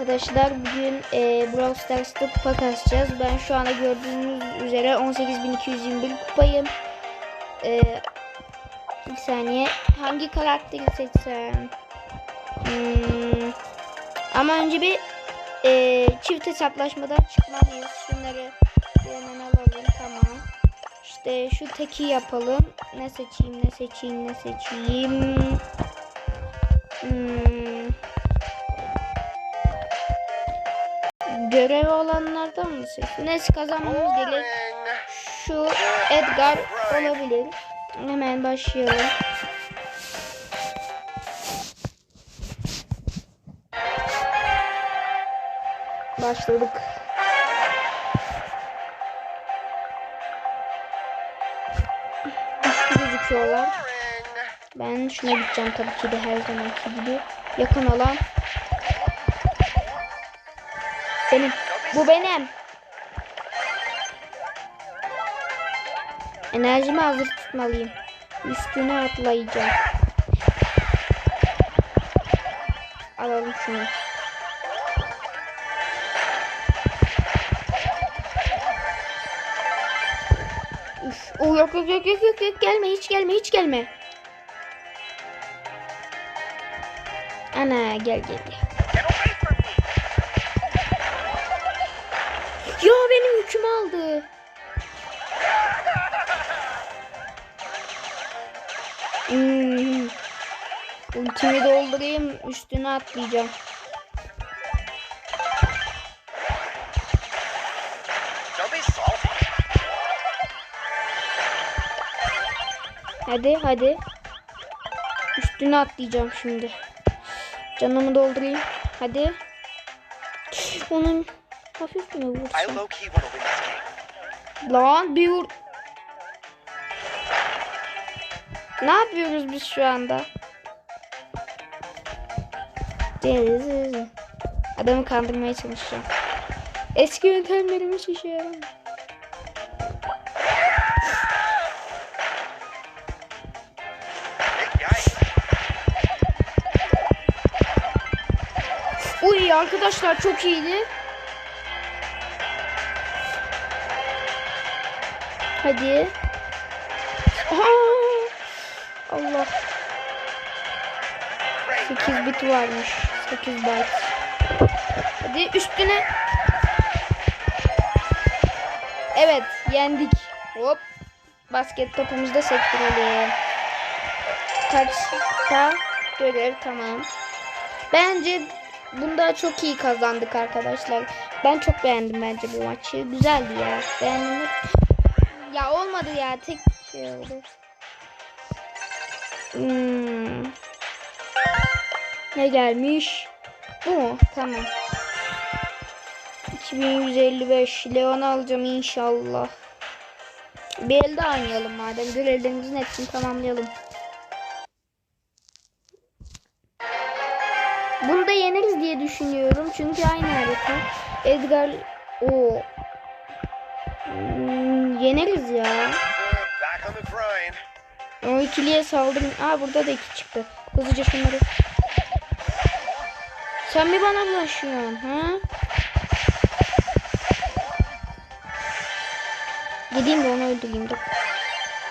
Arkadaşlar bugün e, Brawl Stars'ta kupa kasacağız. Ben şu anda gördüğünüz üzere 18.221 kupayım. E, bir saniye. Hangi karakteri seçsem? Hmm, ama önce bir e, çift hesaplaşmadan çıkmalıyız. Şunları hemen alalım. Tamam. İşte şu teki yapalım. Ne seçeyim, ne seçeyim, ne seçeyim? Hmm. Görev olanlardan mı seçsin? Neyse kazanmamız gerek. Şu Edgar olabilir. Hemen başlayalım. Başladık. Güçlü gözüküyorlar. Ben şuna gideceğim tabii ki de her zamanki gibi. Yakın alan. Benim. Bu benim. Enerjimi hazır tutmalıyım. Üstüne atlayacağım. Alalım şunu. Üf. Oh, yok yok yok yok yok yok gelme hiç gelme hiç gelme. Ana gel gel gel. Ya benim yükümü aldı. Hmm. Ultimi doldurayım üstüne atlayacağım. Hadi hadi. Üstüne atlayacağım şimdi. Canımı doldurayım. Hadi. Onun hafif mi game. Lan bir vur. Ne yapıyoruz biz şu anda? Adamı kandırmaya çalışacağım. Eski yöntemlerim hiç işe yaramıyor. Uy arkadaşlar çok iyiydi. Hadi. Allah. Great. 8 bit varmış. 8 byte. Hadi üstüne. Evet yendik. Hop. Basket topumuzu da sektirelim. Kaçta görev tamam. Bence bunda çok iyi kazandık arkadaşlar. Ben çok beğendim bence bu maçı. Güzeldi ya. Beğendim. Ya olmadı ya. Tek şey oldu. Hmm. Ne gelmiş? Bu mu? Tamam. 2155 Leon alacağım inşallah. Bir elde oynayalım madem. Görevlerimizin hepsini tamamlayalım. Bunu da yeneriz diye düşünüyorum. Çünkü aynı harita. Edgar o Hmm, yeneriz ya. O ikiliye saldırın. Aa burada da iki çıktı. Hızlıca şunları. Sen mi bana bulaşıyorsun ha? Gideyim de onu öldüreyim dur.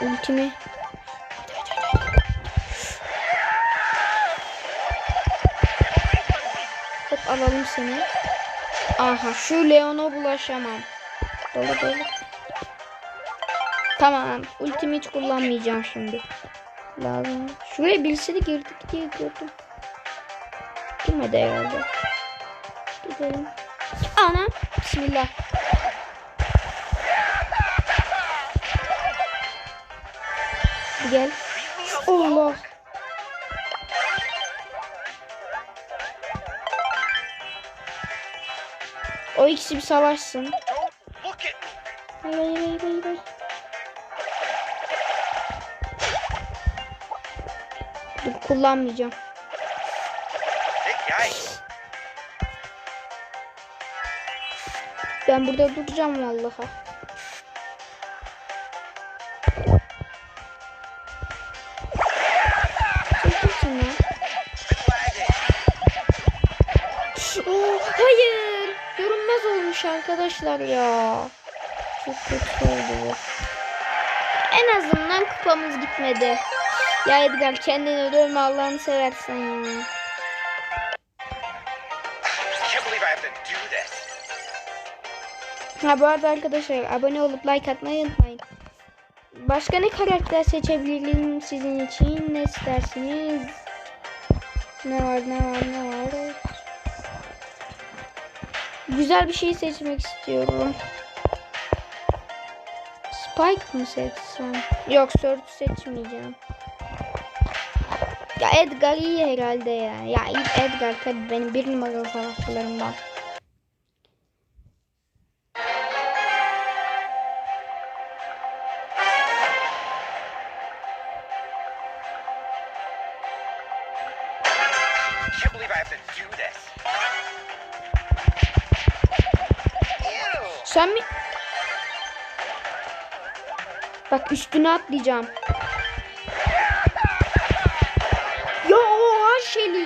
Ultimi. Hop alalım seni. Aha şu Leon'a bulaşamam. Dolu dolu. Tamam. Ultimi hiç kullanmayacağım şimdi. Lazım. Şuraya birisi de girdi diye gördüm. Girmedi herhalde. Gidelim. Ana. Bismillah. Gel. Allah. O ikisi bir savaşsın. Hayır hayır hayır hayır. Dur kullanmayacağım. Ben burada duracağım. Oo, hayır. Görünmez olmuş arkadaşlar ya. Çok kötü oldu bu. En azından kupamız gitmedi. Ya Edgar kendini dövme Allah'ını seversen ya. Ha bu arada arkadaşlar abone olup like atmayı unutmayın. Başka ne karakter seçebilirim sizin için? Ne istersiniz? Ne var ne var ne var? Güzel bir şey seçmek istiyorum. Spike mı seçsem? Yok Surge seçmeyeceğim. Ya Edgar iyi herhalde ya. Ya Edgar tabii benim bir numaralı. Ew. Sen mi? Bak üstüne atlayacağım.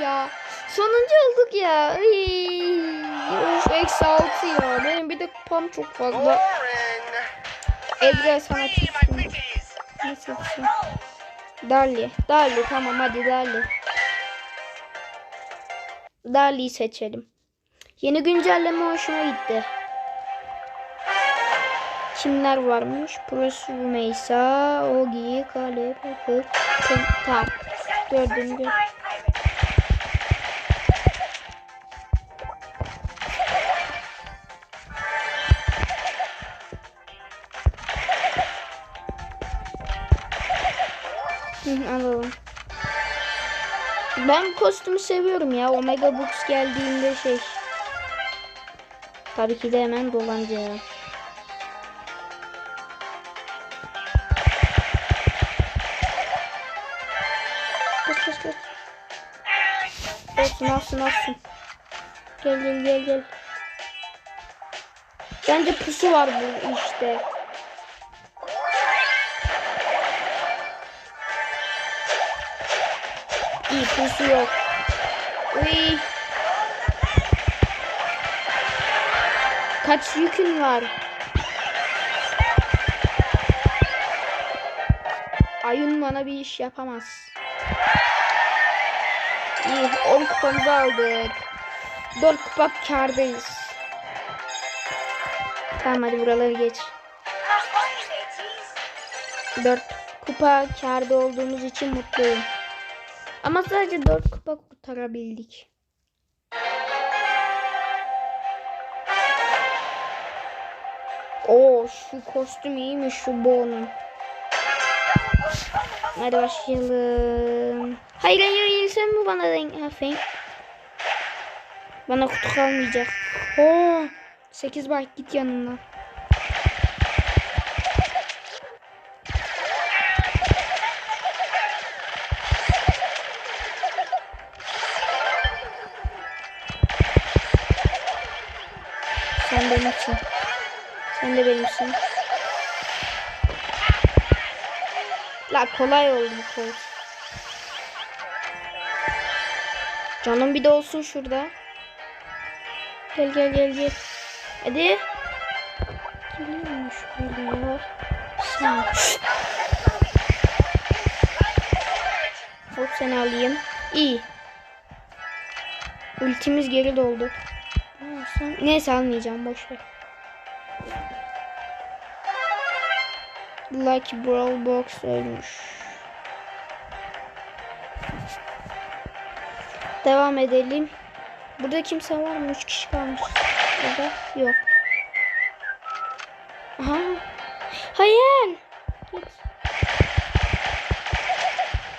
Ya. Sonuncu olduk ya. Of eksi altı ya. Benim bir de kupam çok fazla. Edgar sana çıksın. Ne seçsin? Darli. Darli tamam hadi Darli. Darli'yi seçelim. Yeni güncelleme hoşuma gitti. Kimler varmış? Prosu Meysa, Ogi, Kale, Bakır, Tamam. Dördüncü. Hı, alalım. Ben kostümü seviyorum ya. Omega Books geldiğinde şey. Tabii ki de hemen dolanacağım. Koş koş koş. Olsun olsun olsun. Gel gel gel gel. Bence pusu var bu işte. İyi pusu yok. Uy. Kaç yükün var? Ayın bana bir iş yapamaz. İyi 10 kupamızı aldık. 4 kupa kardayız. Tamam hadi buraları geç. 4 kupa karda olduğumuz için mutluyum. Ama sadece 4 kupa kurtarabildik. Oo şu kostüm iyiymiş şu Bo'nun. Hadi başlayalım. Hayır hayır hayır sen bana denk? Fake. Bana kutu kalmayacak. Oo 8 byte git yanından. Benimsin. Sen de benimsin. La kolay oldu bu kol. Canım bir de olsun şurada. Gel gel gel gel. Hadi. Geliyormuş böyle ya. Hop seni alayım. İyi. Ultimiz geri doldu. Sen- Neyse almayacağım boş ver. Lucky Brawl Box ölmüş. Devam edelim. Burada kimse var mı? 3 kişi kalmış. Burada yok. Aha. Hayır. Git.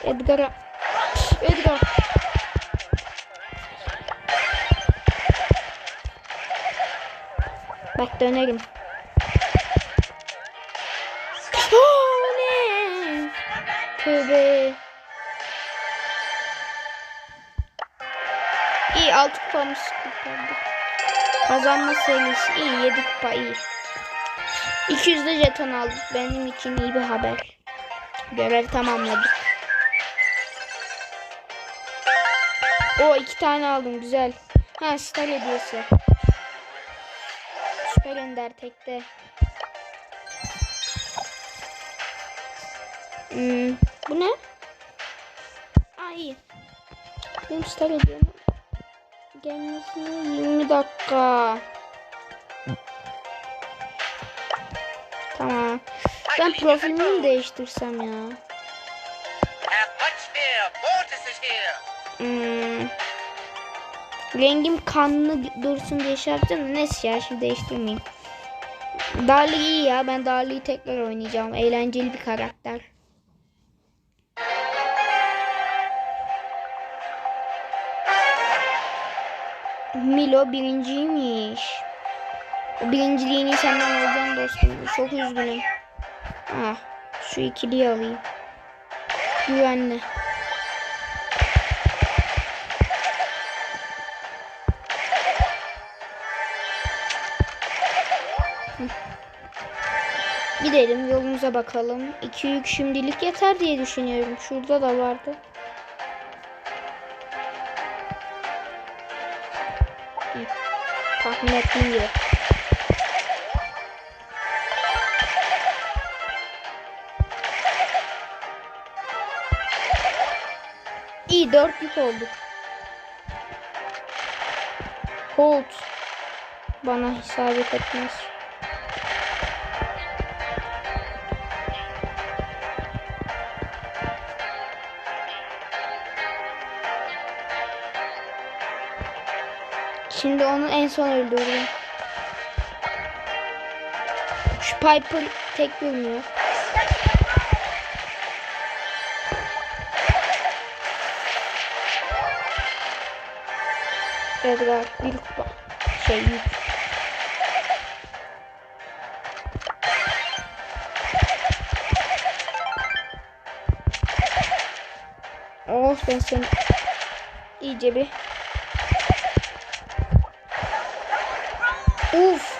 Edgar'a. Edgar. Bak dönerim. Oh, ne? Tövbe. İyi 6 kupamız kurtardık. Kazanma serisi iyi 7 kupa iyi. 200 de jeton aldık. Benim için iyi bir haber. Görev tamamladık. O iki tane aldım güzel. Ha star hediyesi. Ender tekte. Hmm, bu ne? Aa iyi. Benim star hediyem. Gelmesine 20 dakika. Tamam. Ben profilimi mi değiştirsem ya? Hmm. Rengim kanlı dursun diye şey yapacağım neyse ya şimdi değiştirmeyeyim. Darlı iyi ya ben Darlı'yı tekrar oynayacağım. Eğlenceli bir karakter. Milo birinciymiş. O birinciliğini senden alacağım dostum. Çok üzgünüm. Ah, şu ikiliyi alayım. Güvenli. Gidelim yolumuza bakalım. İki yük şimdilik yeter diye düşünüyorum. Şurada da vardı. Tahmin ettiğim gibi. İyi dört yük olduk. Hold. Bana isabet etmez. Şimdi onu en son öldürdüm. Şu Piper tek görmüyor. Edgar bir kupa. Şey yük. Oh ben seni iyice bir Uf.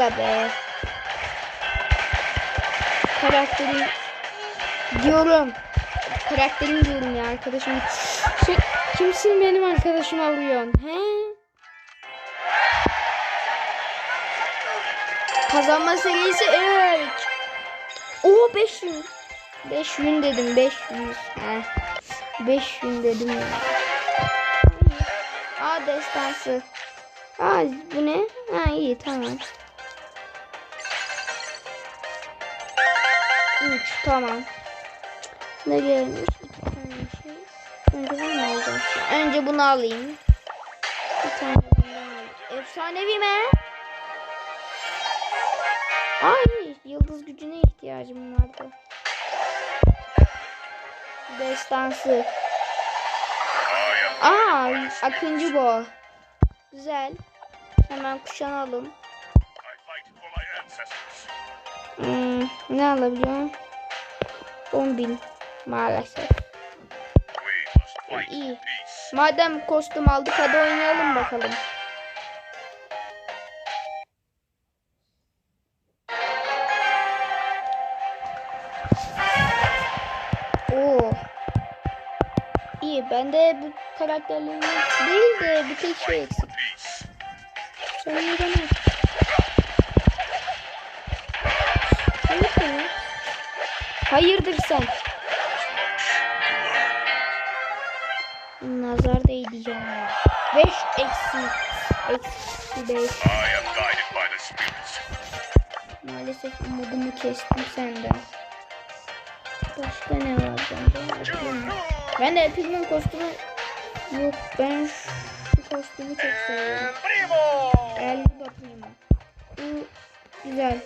Aga be. Karakterim diyorum. Karakterim diyorum ya arkadaşım. Şey, kimsin benim arkadaşıma vuruyorsun? He? Kazanma serisi 3. Oo 500. 500 dedim 500. Heh. 500 dedim ya. Aa destansı. Aa bu ne? Ha iyi tamam. 3 tamam. Ne gelmiş? İki tane şey. Önce bunu alacağım? Önce bunu alayım. Bir tane. Efsanevi mi? Ay yıldız gücüne ihtiyacım vardı. Destansı. Aa Akıncı bu. Güzel. Hemen kuşanalım. Hmm, ne alabiliyorum? 10 bin maalesef. İyi. Madem kostüm aldık hadi oynayalım bakalım. Oo. İyi ben de bu karakterlerin değil de bir tek şey eksik. Sen iyi Hayırdır sen? Nazar değdi ya. 5 eksi. Eksi 5. Maalesef umudumu kestim senden. Başka ne var bende? Ben de Pigman kostümü yok. Ben şu kostümü çok seviyorum. And Primo. El Primo. Bu güzel.